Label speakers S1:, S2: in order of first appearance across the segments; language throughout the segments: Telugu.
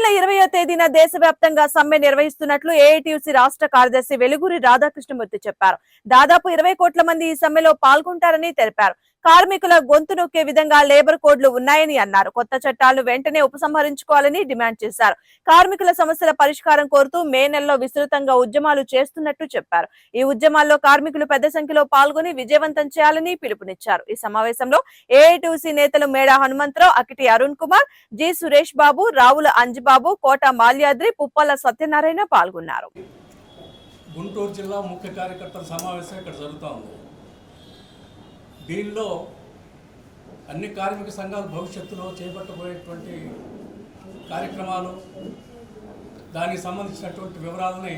S1: నెల ఇరవయో తేదీన దేశవ్యాప్తంగా సమ్మె నిర్వహిస్తున్నట్లు ఏఐటీయూసీ రాష్ట్ర కార్యదర్శి వెలుగురి రాధాకృష్ణమూర్తి చెప్పారు. దాదాపు ఇరవై కోట్ల మంది ఈ సమ్మెలో పాల్గొంటారని తెలిపారు. కార్మికుల గొంతు నొక్కే విధంగా లేబర్ కోడ్లు ఉన్నాయని అన్నారు. కొత్త చట్టాలను వెంటనే ఉపసంహరించుకోవాలని డిమాండ్ చేశారు. కార్మికుల సమస్యల పరిష్కారం కోరుతూ మే నెలలో విస్తృతంగా ఉద్యమాలు చేస్తున్నట్టు చెప్పారు. ఈ ఉద్యమాల్లో కార్మికులు పెద్ద సంఖ్యలో పాల్గొని విజయవంతం చేయాలని పిలుపునిచ్చారు. ఈ సమావేశంలో ఏఐటీసీ నేతలు మేడా హనుమంతరావు అకిటి అరుణ్ కుమార్ జి సురేష్ బాబు రావుల అంజిబాబు కోట మాల్యాద్రి పుప్పల సత్యనారాయణ పాల్గొన్నారు.
S2: గుంటూరు జిల్లా ముఖ్య కార్యకర్తల సమావేశం ఇక్కడ జరుగుతూ ఉంది. దీనిలో అన్ని కార్మిక సంఘాలు భవిష్యత్తులో చేపట్టబోయేటువంటి కార్యక్రమాలు దానికి సంబంధించినటువంటి వివరాలని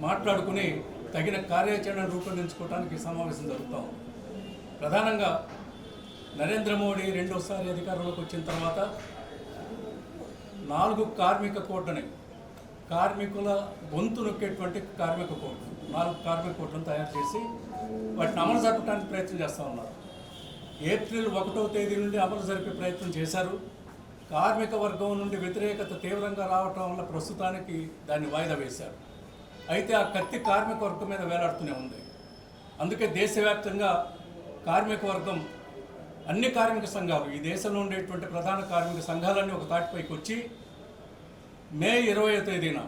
S2: మాట్లాడుకుని తగిన కార్యాచరణ రూపొందించుకోవడానికి సమావేశం జరుగుతాం ప్రధానంగా నరేంద్ర మోడీ రెండోసారి అధికారంలోకి వచ్చిన తర్వాత నాలుగు కార్మిక కోటని కార్మికుల గొంతు నొక్కేటువంటి కార్మిక కోర్టు నాలుగు కార్మిక కోట్లను తయారు చేసి వాటిని అమలు జరపడానికి ప్రయత్నం చేస్తూ ఉన్నారు. ఏప్రిల్ ఒకటో తేదీ నుండి అమలు జరిపే ప్రయత్నం చేశారు. కార్మిక వర్గం నుండి వ్యతిరేకత తీవ్రంగా రావటం వల్ల ప్రస్తుతానికి దాన్ని వాయిదా వేశారు. అయితే ఆ కత్తి కార్మిక వర్గం మీద వేలాడుతూనే ఉంది. అందుకే దేశవ్యాప్తంగా కార్మిక వర్గం అన్ని కార్మిక సంఘాలు ఈ దేశంలో ఉండేటువంటి ప్రధాన కార్మిక సంఘాలన్నీ ఒక తాటిపైకి వచ్చి మే ఇరవై తేదీన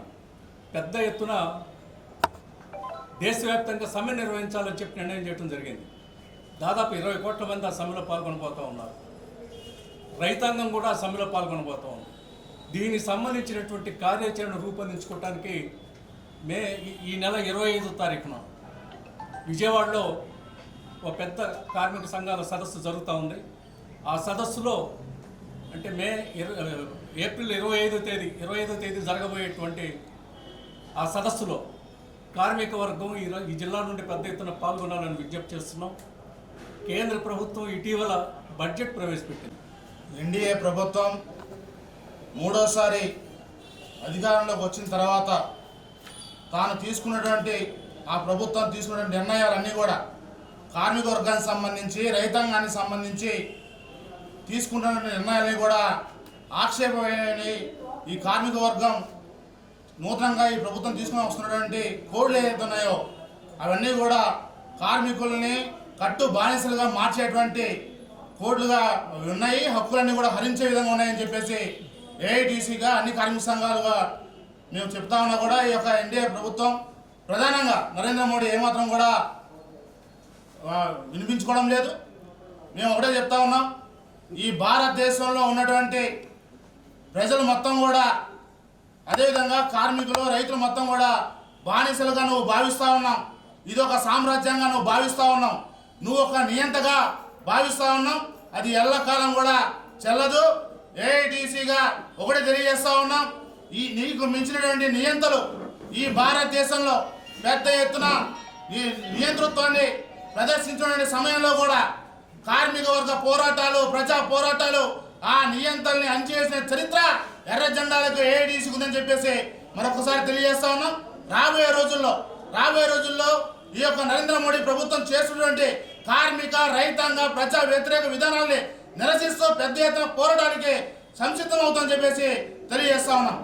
S2: పెద్ద ఎత్తున దేశవ్యాప్తంగా సమ్మె నిర్వహించాలని చెప్పి నిర్ణయం చేయడం జరిగింది. దాదాపు ఇరవై కోట్ల మంది ఆ సమ్మెలో పాల్గొనబోతూ ఉన్నారు. రైతాంగం కూడా ఆ సమ్మెలో పాల్గొనబోతూ ఉంది. దీనికి సంబంధించినటువంటి కార్యాచరణ రూపొందించుకోవడానికి మే ఈ- ఈ నెల ఇరవై ఐదో తారీఖున విజయవాడలో ఒక పెద్ద కార్మిక సంఘాల సదస్సు జరుగుతూ ఉంది. ఆ సదస్సులో అంటే మే ఏప్రిల్ ఇరవై ఐదో తేదీ ఇరవై ఐదో తేదీ జరగబోయేటువంటి ఆ సదస్సులో కార్మిక వర్గం ఈ ఈ జిల్లా నుండి పెద్ద ఎత్తున పాల్గొనాలని విజ్ఞప్తి చేస్తున్నాం. కేంద్ర ప్రభుత్వం ఇటీవల బడ్జెట్ ప్రవేశపెట్టింది.
S3: ఎన్డీఏ ప్రభుత్వం మూడోసారి అధికారంలోకి వచ్చిన తర్వాత తాను తీసుకున్నటువంటి ఆ ప్రభుత్వం తీసుకున్నటువంటి నిర్ణయాలన్నీ కూడా కార్మిక వర్గానికి సంబంధించి రైతాంగానికి సంబంధించి తీసుకుంటున్న నిర్ణయాలని కూడా ఆక్షేపమయ్యాయని ఈ కార్మిక వర్గం నూతనంగా ఈ ప్రభుత్వం తీసుకుని వస్తున్నటువంటి కోడ్లు ఏదైతున్నాయో అవన్నీ కూడా కార్మికుల్ని కట్టు బానిసలుగా మార్చేటువంటి కోడ్లుగా ఉన్నాయి. హక్కులన్నీ కూడా హరించే విధంగా ఉన్నాయని చెప్పేసి ఏఐటీసీగా అన్ని కార్మిక సంఘాలుగా మేము చెప్తా ఉన్నా కూడా ఈ యొక్క ఎన్డీఏ ప్రభుత్వం ప్రధానంగా నరేంద్ర మోడీ ఏమాత్రం కూడా వినిపించుకోవడం లేదు. మేము ఒకటే చెప్తా ఉన్నాం. ఈ భారతదేశంలో ఉన్నటువంటి ప్రజలు మొత్తం కూడా అదేవిధంగా కార్మికులు రైతులు మొత్తం కూడా బానిసలుగా నువ్వు భావిస్తూ ఉన్నావు. ఇది ఒక సామ్రాజ్యంగా నువ్వు భావిస్తూ ఉన్నావు. నువ్వు ఒక నియంతగా భావిస్తూ ఉన్నావు. అది ఎల్లకాలం కూడా చెల్లదు. ఏఐటీసీగా ఒకటి తెలియజేస్తూ ఉన్నాం. ఈ నీకు మించినటువంటి నియంతలు ఈ భారతదేశంలో పెద్ద ఎత్తున ఈ నియంతృత్వాన్ని ప్రదర్శించినటువంటి సమయంలో కూడా కార్మిక వర్గ పోరాటాలు ప్రజా పోరాటాలు ఆ నియంత్రణని అంచేసిన చరిత్ర ఎర్ర జెండాలకు ఏఐటీసీకి ఉందని చెప్పేసి మరొకసారి తెలియజేస్తా ఉన్నాం. రాబోయే రోజుల్లో రాబోయే రోజుల్లో ఈ యొక్క నరేంద్ర మోడీ ప్రభుత్వం చేస్తున్నటువంటి కార్మిక రైతాంగ ప్రజా వ్యతిరేక విధానాల్ని నిరసిస్తూ పెద్ద ఎత్తున పోరాటానికి సంసిద్ధం అవుతామని చెప్పేసి తెలియజేస్తా ఉన్నాం.